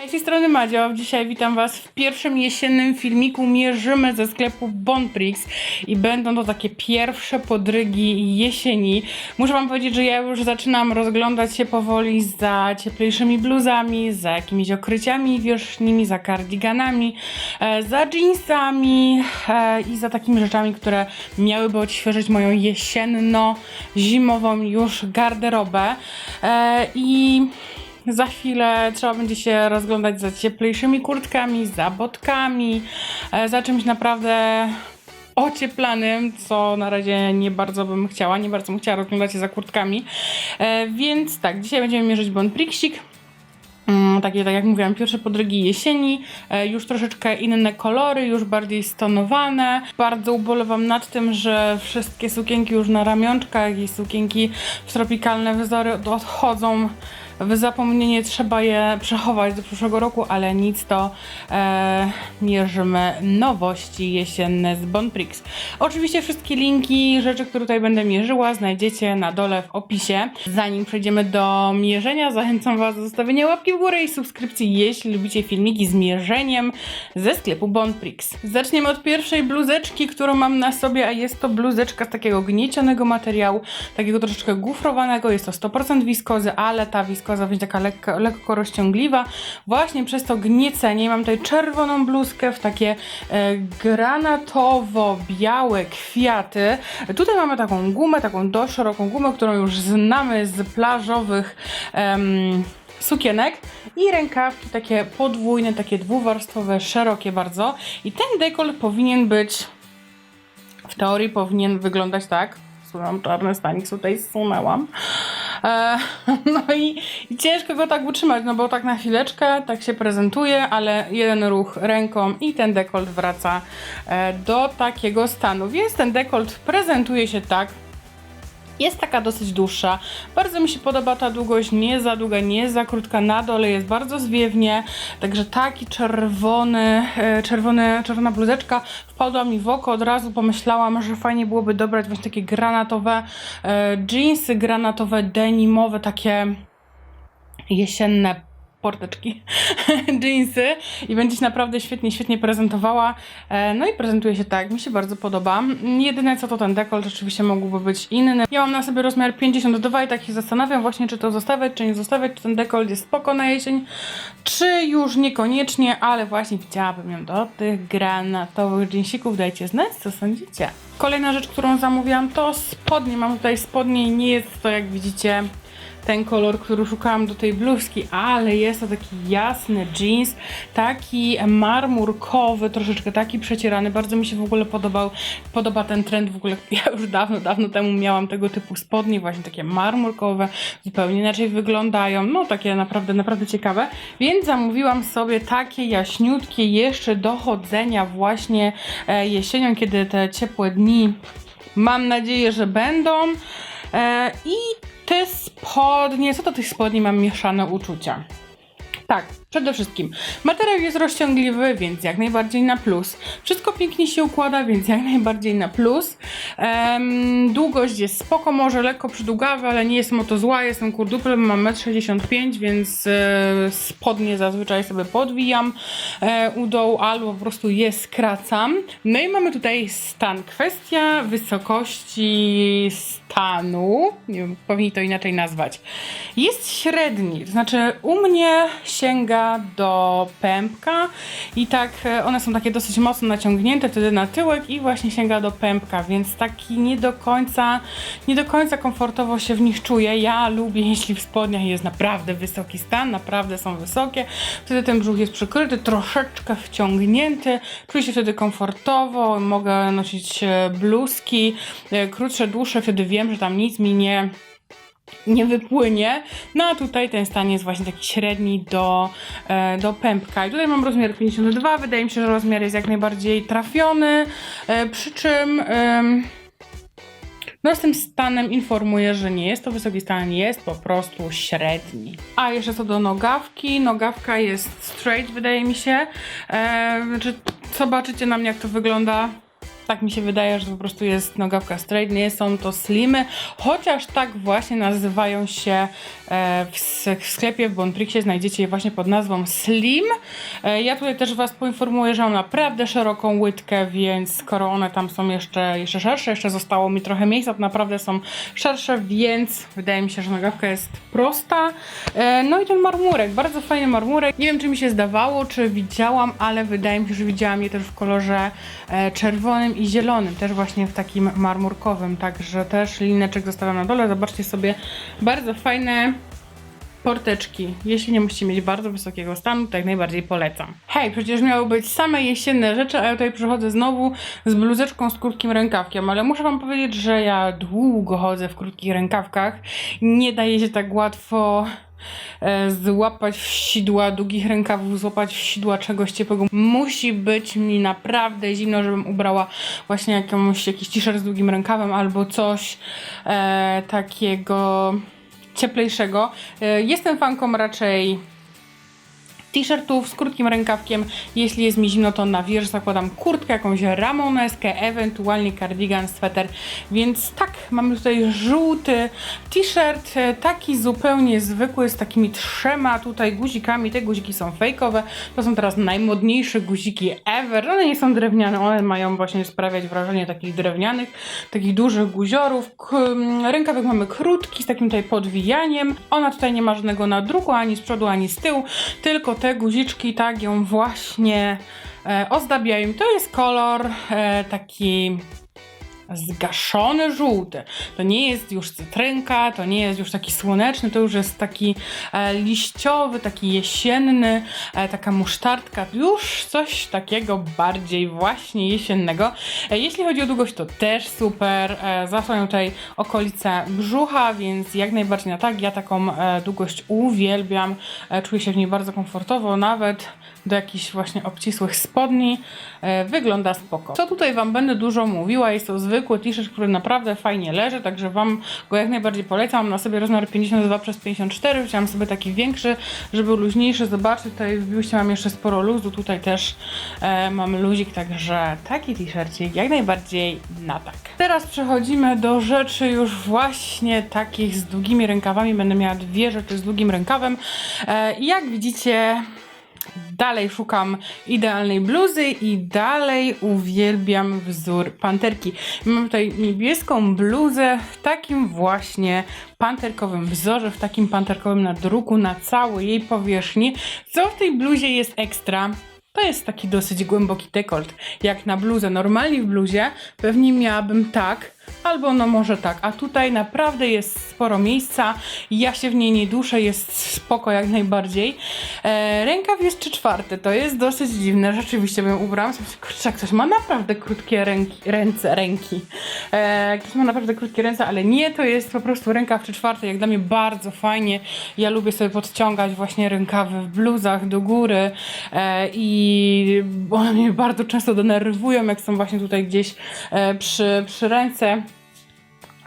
Hej, z tej strony Madzio. Dzisiaj witam Was w pierwszym jesiennym filmiku Mierzymy ze sklepu Bonprix i będą to takie pierwsze podrygi jesieni. Muszę Wam powiedzieć, że ja już zaczynam rozglądać się powoli za cieplejszymi bluzami, za jakimiś okryciami wierzchnimi, za kardiganami, e, za jeansami e, i za takimi rzeczami, które miałyby odświeżyć moją jesienno-zimową już garderobę. E, I za chwilę trzeba będzie się rozglądać za cieplejszymi kurtkami, za botkami, e, za czymś naprawdę ocieplanym, co na razie nie bardzo bym chciała, nie bardzo bym chciała rozglądać się za kurtkami. E, Więc tak, dzisiaj będziemy mierzyć Bon Prixik. Mm, Takie, tak jak mówiłam, pierwsze podrygi jesieni, e, już troszeczkę inne kolory, już bardziej stonowane. Bardzo ubolewam nad tym, że wszystkie sukienki już na ramionczkach i sukienki w tropikalne wzory odchodzą w zapomnienie. Trzeba je przechować do przyszłego roku, ale nic to e, mierzymy nowości jesienne z Bonprix. Oczywiście wszystkie linki, rzeczy, które tutaj będę mierzyła, znajdziecie na dole w opisie. Zanim przejdziemy do mierzenia, zachęcam Was do zostawienia łapki w górę i subskrypcji, jeśli lubicie filmiki z mierzeniem ze sklepu Bonprix. Zaczniemy od pierwszej bluzeczki, którą mam na sobie, a jest to bluzeczka z takiego gniecionego materiału, takiego troszeczkę gufrowanego. Jest to 100% wiskozy, ale ta wiskoza będzie taka lekko, lekko rozciągliwa. Właśnie przez to gniecenie mam tutaj czerwoną bluzkę w takie e, granatowo-białe kwiaty. Tutaj mamy taką gumę, taką dość szeroką gumę, którą już znamy z plażowych em, sukienek i rękawki takie podwójne, takie dwuwarstwowe, szerokie bardzo. I ten dekol powinien być, w teorii powinien wyglądać tak. Słucham, czarny stanik tutaj zsunęłam. E, no i, i ciężko go tak utrzymać, no bo tak na chwileczkę tak się prezentuje, ale jeden ruch ręką i ten dekolt wraca e, do takiego stanu. Więc ten dekolt prezentuje się tak. Jest taka dosyć dłuższa. Bardzo mi się podoba ta długość, nie za długa, nie za krótka. Na dole jest bardzo zwiewnie, także taki czerwony, e, czerwony, czerwona bluzeczka wpadła mi w oko. Od razu pomyślałam, że fajnie byłoby dobrać właśnie takie granatowe e, jeansy, granatowe denimowe, takie jesienne porteczki, jeansy i będzie się naprawdę świetnie, świetnie prezentowała. E, No i prezentuje się tak, mi się bardzo podoba. Jedyne co to ten dekolt rzeczywiście mógłby być inny. Ja mam na sobie rozmiar 52 i tak się zastanawiam właśnie, czy to zostawiać, czy nie zostawiać, czy ten dekolt jest spoko na jesień, czy już niekoniecznie, ale właśnie chciałabym ją do tych granatowych jeansików. Dajcie znać, co sądzicie. Kolejna rzecz, którą zamówiłam to spodnie. Mam tutaj spodnie i nie jest to jak widzicie ten kolor, który szukałam do tej bluzki, ale jest to taki jasny jeans, taki marmurkowy, troszeczkę taki przecierany. Bardzo mi się w ogóle podobał, podoba ten trend w ogóle. Ja już dawno, dawno temu miałam tego typu spodnie, właśnie takie marmurkowe, zupełnie inaczej wyglądają. No takie naprawdę, naprawdę ciekawe. Więc zamówiłam sobie takie jaśniutkie jeszcze do chodzenia właśnie e, jesienią, kiedy te ciepłe dni mam nadzieję, że będą. E, I te spodnie, co do tych spodni mam mieszane uczucia. Tak, przede wszystkim materiał jest rozciągliwy, więc jak najbardziej na plus. Wszystko pięknie się układa, więc jak najbardziej na plus. Em, długość jest spoko, może lekko przydługawa, ale nie jestem o to zła. Jestem kurduplem, mam 1,65 m, więc e, spodnie zazwyczaj sobie podwijam e, u dołu albo po prostu je skracam. No i mamy tutaj stan. Kwestia wysokości stanu, nie wiem, powinni to inaczej nazwać, jest średni. To znaczy u mnie sięga do pępka i tak e, one są takie dosyć mocno naciągnięte wtedy na tyłek i właśnie sięga do pępka, więc taki nie do końca, nie do końca komfortowo się w nich czuję. Ja lubię, jeśli w spodniach jest naprawdę wysoki stan, naprawdę są wysokie, wtedy ten brzuch jest przykryty, troszeczkę wciągnięty, czuję się wtedy komfortowo, mogę nosić e, bluzki e, krótsze, dłuższe, wtedy wiem, że tam nic mi nie nie wypłynie. No a tutaj ten stan jest właśnie taki średni do, e, do pępka. I tutaj mam rozmiar 52. Wydaje mi się, że rozmiar jest jak najbardziej trafiony. E, przy czym. em, no z tym stanem informuję, że nie jest to wysoki stan, jest po prostu średni. A jeszcze co do nogawki. Nogawka jest straight, wydaje mi się. E, znaczy, zobaczycie na mnie, jak to wygląda tak mi się wydaje, że po prostu jest nogawka straight, nie są to slimy, chociaż tak właśnie nazywają się e, w, sklepie w Bonprixie, znajdziecie je właśnie pod nazwą slim. E, ja tutaj też Was poinformuję, że mam naprawdę szeroką łydkę, więc skoro one tam są jeszcze, jeszcze szersze, jeszcze zostało mi trochę miejsca, to naprawdę są szersze, więc wydaje mi się, że nogawka jest prosta. E, no i ten marmurek, bardzo fajny marmurek. Nie wiem, czy mi się zdawało, czy widziałam, ale wydaje mi się, że widziałam je też w kolorze czerwonym i zielonym, też właśnie w takim marmurkowym, także też lineczek zostawiam na dole. Zobaczcie sobie, bardzo fajne porteczki. Jeśli nie musicie mieć bardzo wysokiego stanu, to jak najbardziej polecam. Hej, przecież miały być same jesienne rzeczy, a ja tutaj przychodzę znowu z bluzeczką z krótkim rękawkiem, ale muszę wam powiedzieć, że ja długo chodzę w krótkich rękawkach. Nie daje się tak łatwo złapać w sidła długich rękawów, złapać w sidła czegoś ciepłego. Musi być mi naprawdę zimno, żebym ubrała właśnie jakąś, jakiś t-shirt z długim rękawem albo coś e, takiego cieplejszego. E, Jestem fanką raczej t-shirtów z krótkim rękawkiem. Jeśli jest mi zimno, to na wierzch zakładam kurtkę, jakąś ramoneskę, ewentualnie kardigan, sweter. Więc tak, mamy tutaj żółty t-shirt, e, taki zupełnie zwykły, z takimi trzema tutaj guzikami. Te guziki są fejkowe. To są teraz najmodniejsze guziki ever. One nie są drewniane, one mają właśnie sprawiać wrażenie takich drewnianych, takich dużych guziorów. K- m, Rękawek mamy krótki, z takim tutaj podwijaniem. Ona tutaj nie ma żadnego nadruku, ani z przodu, ani z tyłu, tylko te guziczki tak ją właśnie e, ozdabiają. To jest kolor e, taki zgaszony żółty. To nie jest już cytrynka, to nie jest już taki słoneczny, to już jest taki e, liściowy, taki jesienny, e, taka musztardka, już coś takiego bardziej właśnie jesiennego. E, jeśli chodzi o długość, to też super. E, tutaj okolice brzucha, więc jak najbardziej na tak. Ja taką e, długość uwielbiam. E, czuję się w niej bardzo komfortowo, nawet do jakichś właśnie obcisłych spodni. E, wygląda spoko. Co tutaj Wam będę dużo mówiła, jest to zwykły t-shirt, który naprawdę fajnie leży, także Wam go jak najbardziej polecam. Na sobie rozmiar 52 przez 54 chciałam sobie taki większy, żeby był luźniejszy. Zobaczcie, tutaj w biuście mam jeszcze sporo luzu, tutaj też e, mam luzik, także taki t-shircik jak najbardziej na tak. Teraz przechodzimy do rzeczy już właśnie takich z długimi rękawami. Będę miała dwie rzeczy z długim rękawem. E, jak widzicie, Dalej szukam idealnej bluzy i dalej uwielbiam wzór panterki. Mam tutaj niebieską bluzę w takim właśnie panterkowym wzorze, w takim panterkowym nadruku na całej jej powierzchni. Co w tej bluzie jest ekstra? To jest taki dosyć głęboki dekolt, jak na bluzę. Normalnie w bluzie pewnie miałabym tak, albo no może tak, a tutaj naprawdę jest sporo miejsca, ja się w niej nie duszę, jest spoko jak najbardziej. E, rękaw jest 3 czwarte, to jest dosyć dziwne, rzeczywiście bym ubrałam, sobie, kurczę, ktoś ma naprawdę krótkie ręki, ręce, ręki. E, ktoś ma naprawdę krótkie ręce, ale nie, to jest po prostu rękaw 3 czwarte, jak dla mnie bardzo fajnie. Ja lubię sobie podciągać właśnie rękawy w bluzach do góry e, i one mnie bardzo często denerwują, jak są właśnie tutaj gdzieś e, przy, przy ręce.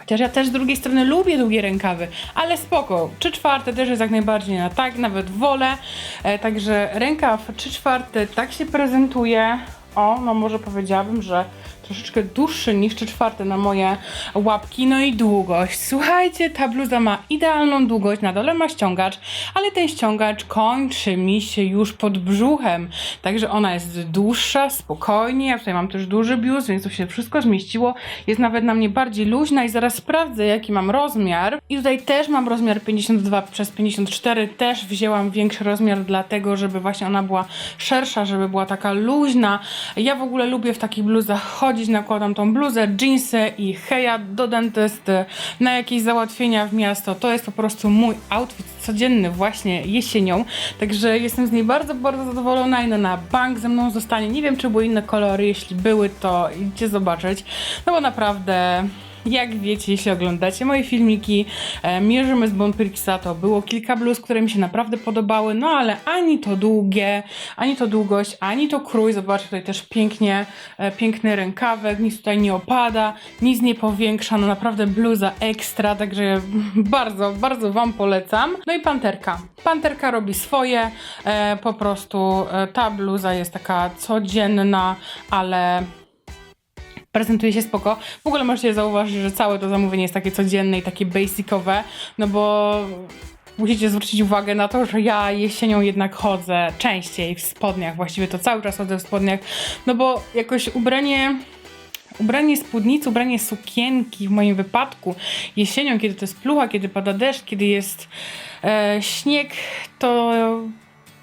Chociaż ja też z drugiej strony lubię długie rękawy, ale spoko. 3 czwarte też jest jak najbardziej na tak, nawet wolę. E, także rękaw 3 czwarte tak się prezentuje. O, no może powiedziałabym, że troszeczkę dłuższy niż 3 czwarte na moje łapki. No i długość. Słuchajcie, ta bluza ma idealną długość, na dole ma ściągacz, ale ten ściągacz kończy mi się już pod brzuchem. Także ona jest dłuższa, spokojnie. Ja tutaj mam też duży biust, więc to się wszystko zmieściło. Jest nawet na mnie bardziej luźna i zaraz sprawdzę, jaki mam rozmiar. I tutaj też mam rozmiar 52 przez 54. Też wzięłam większy rozmiar, dlatego żeby właśnie ona była szersza, żeby była taka luźna. Ja w ogóle lubię w takich bluzach chodzić, nakładam tą bluzę, jeansy i heja do dentysty, na jakieś załatwienia w miasto. To jest po prostu mój outfit codzienny właśnie jesienią, także jestem z niej bardzo, bardzo zadowolona i na bank ze mną zostanie. Nie wiem, czy były inne kolory, jeśli były, to idźcie zobaczyć, no bo naprawdę... Jak wiecie, jeśli oglądacie moje filmiki, e, mierzymy z Bonprixa, to było kilka bluz, które mi się naprawdę podobały, no ale ani to długie, ani to długość, ani to krój. Zobaczcie, tutaj też pięknie, e, piękny rękawek, nic tutaj nie opada, nic nie powiększa, no naprawdę bluza ekstra, także bardzo, bardzo Wam polecam. No i panterka. Panterka robi swoje, e, po prostu ta bluza jest taka codzienna, ale prezentuje się spoko. W ogóle możecie zauważyć, że całe to zamówienie jest takie codzienne i takie basicowe, no bo musicie zwrócić uwagę na to, że ja jesienią jednak chodzę częściej w spodniach, właściwie to cały czas chodzę w spodniach, no bo jakoś ubranie ubranie spódnicy, ubranie sukienki w moim wypadku jesienią, kiedy to jest plucha, kiedy pada deszcz, kiedy jest e, śnieg, to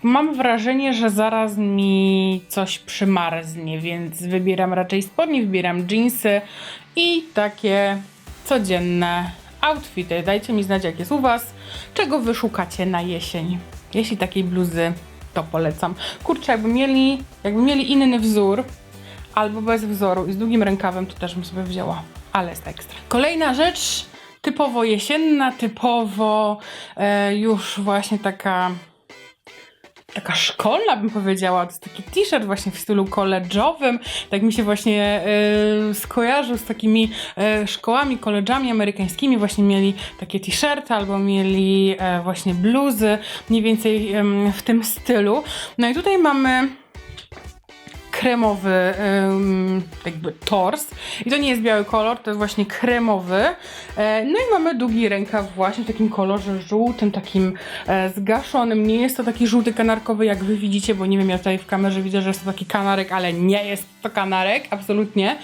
mam wrażenie, że zaraz mi coś przymarznie, więc wybieram raczej spodnie, wybieram jeansy i takie codzienne outfity. Dajcie mi znać, jak jest u Was, czego wy szukacie na jesień. Jeśli takiej bluzy, to polecam. Kurczę, jakby mieli, jakby mieli inny wzór, albo bez wzoru i z długim rękawem, to też bym sobie wzięła. Ale jest ekstra. Kolejna rzecz, typowo jesienna, typowo e, już właśnie taka taka szkolna bym powiedziała, to jest taki t-shirt właśnie w stylu koleżowym, tak mi się właśnie e, skojarzył z takimi e, szkołami, koleżami amerykańskimi, właśnie mieli takie t-shirty albo mieli e, właśnie bluzy, mniej więcej em, w tym stylu. No i tutaj mamy kremowy jakby tors. I to nie jest biały kolor, to jest właśnie kremowy. E, no i mamy długi rękaw właśnie w takim kolorze żółtym, takim e, zgaszonym. Nie jest to taki żółty kanarkowy, jak wy widzicie, bo nie wiem, ja tutaj w kamerze widzę, że jest to taki kanarek, ale nie jest to kanarek, absolutnie.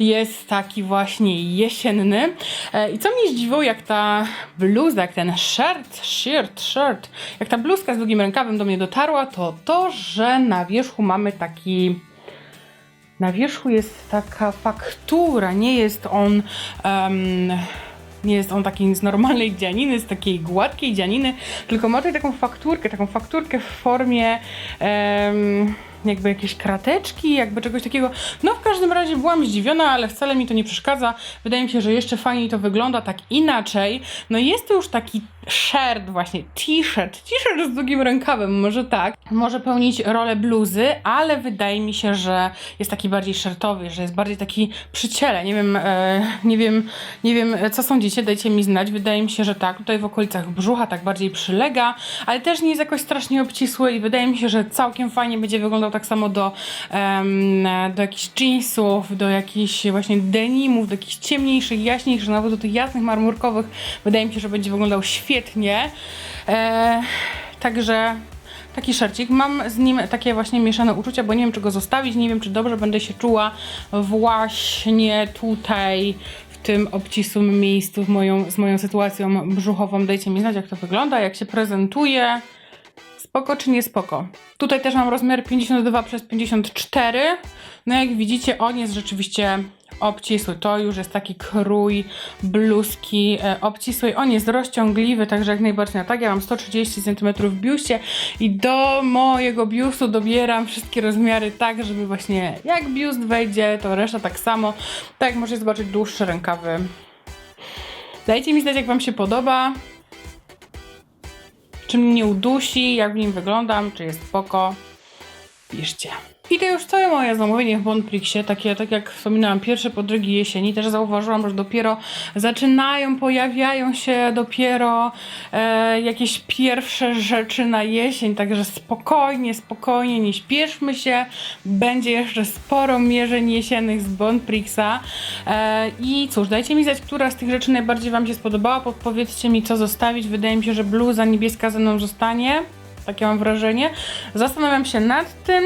Jest taki właśnie jesienny. E, I co mnie zdziwiło, jak ta bluza, jak ten shirt, shirt, shirt, jak ta bluzka z długim rękawem do mnie dotarła, to to, że na wierzchu mamy taki na wierzchu jest taka faktura, nie jest on. em, nie jest on taki z normalnej dzianiny, z takiej gładkiej dzianiny, tylko ma tutaj taką fakturkę, taką fakturkę w formie em, jakby jakiejś krateczki, jakby czegoś takiego. No w każdym razie byłam zdziwiona, ale wcale mi to nie przeszkadza. Wydaje mi się, że jeszcze fajniej to wygląda tak inaczej. No jest to już taki shirt właśnie, t-shirt, t-shirt z długim rękawem, może tak. Może pełnić rolę bluzy, ale wydaje mi się, że jest taki bardziej shirtowy, że jest bardziej taki przy ciele. Nie wiem, e, nie wiem, nie wiem, co sądzicie, dajcie mi znać. Wydaje mi się, że tak, tutaj w okolicach brzucha tak bardziej przylega, ale też nie jest jakoś strasznie obcisły i wydaje mi się, że całkiem fajnie będzie wyglądał tak samo do, do jakichś jeansów, do jakichś właśnie denimów, do jakichś ciemniejszych, jaśniejszych, nawet do tych jasnych, marmurkowych. Wydaje mi się, że będzie wyglądał świetnie. E, także taki szercik. Mam z nim takie właśnie mieszane uczucia, bo nie wiem, czy go zostawić, nie wiem, czy dobrze będę się czuła właśnie tutaj, w tym obcisłym miejscu, w moją, z moją sytuacją brzuchową. Dajcie mi znać, jak to wygląda, jak się prezentuje. Spoko czy nie spoko? Tutaj też mam rozmiar 52 przez 54. No jak widzicie, on jest rzeczywiście obcisły. To już jest taki krój bluzki e, obcisłej. On jest rozciągliwy, także jak najbardziej na tak. Ja mam 130 cm w biuście i do mojego biustu dobieram wszystkie rozmiary tak, żeby właśnie jak biust wejdzie, to reszta tak samo. Tak możecie zobaczyć dłuższe rękawy. Dajcie mi znać, jak Wam się podoba. Czy mnie udusi, jak w nim wyglądam, czy jest spoko. Piszcie. I to już całe moje zamówienie w Bonprixie, takie, tak jak wspominałam, pierwsze podrygi jesieni. Też zauważyłam, że dopiero zaczynają, pojawiają się dopiero e, jakieś pierwsze rzeczy na jesień, także spokojnie, spokojnie, nie śpieszmy się. Będzie jeszcze sporo mierzeń jesiennych z Bonprixa. E, I cóż, dajcie mi znać, która z tych rzeczy najbardziej Wam się spodobała. Podpowiedzcie mi, co zostawić. Wydaje mi się, że bluza niebieska ze mną zostanie. Takie mam wrażenie. Zastanawiam się nad tym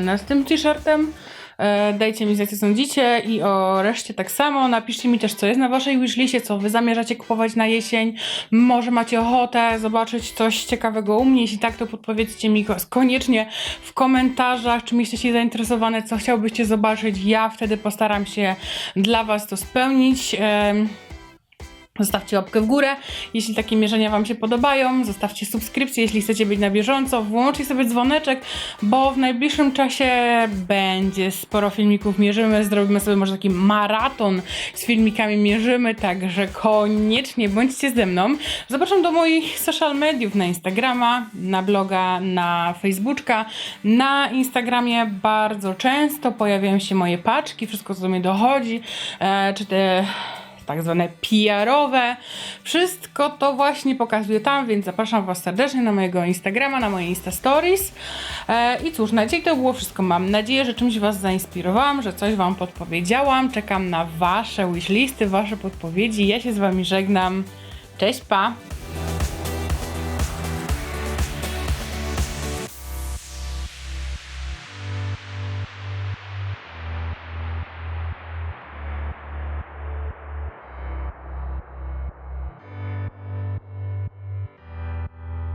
nad tym t-shirtem. E, Dajcie mi znać, co sądzicie i o reszcie tak samo. Napiszcie mi też, co jest na waszej wishlistie, co wy zamierzacie kupować na jesień. Może macie ochotę zobaczyć coś ciekawego u mnie. Jeśli tak, to podpowiedzcie mi ko- koniecznie w komentarzach, czym jesteście zainteresowane, co chciałbyście zobaczyć. Ja wtedy postaram się dla was to spełnić. Zostawcie łapkę w górę, jeśli takie mierzenia Wam się podobają. Zostawcie subskrypcję, jeśli chcecie być na bieżąco. Włączcie sobie dzwoneczek, bo w najbliższym czasie będzie sporo filmików. Mierzymy, zrobimy sobie może taki maraton z filmikami mierzymy, także koniecznie bądźcie ze mną. Zapraszam do moich social mediów na Instagrama, na bloga, na Facebooka. Na Instagramie bardzo często pojawiają się moje paczki, wszystko co do mnie dochodzi, e, czy te tak zwane PR-owe. Wszystko to właśnie pokazuję tam, więc zapraszam Was serdecznie na mojego Instagrama, na moje Insta Stories. E, I cóż, na dzisiaj to było wszystko. Mam nadzieję, że czymś Was zainspirowałam, że coś Wam podpowiedziałam. Czekam na Wasze wishlisty, Wasze podpowiedzi. Ja się z Wami żegnam. Cześć, pa!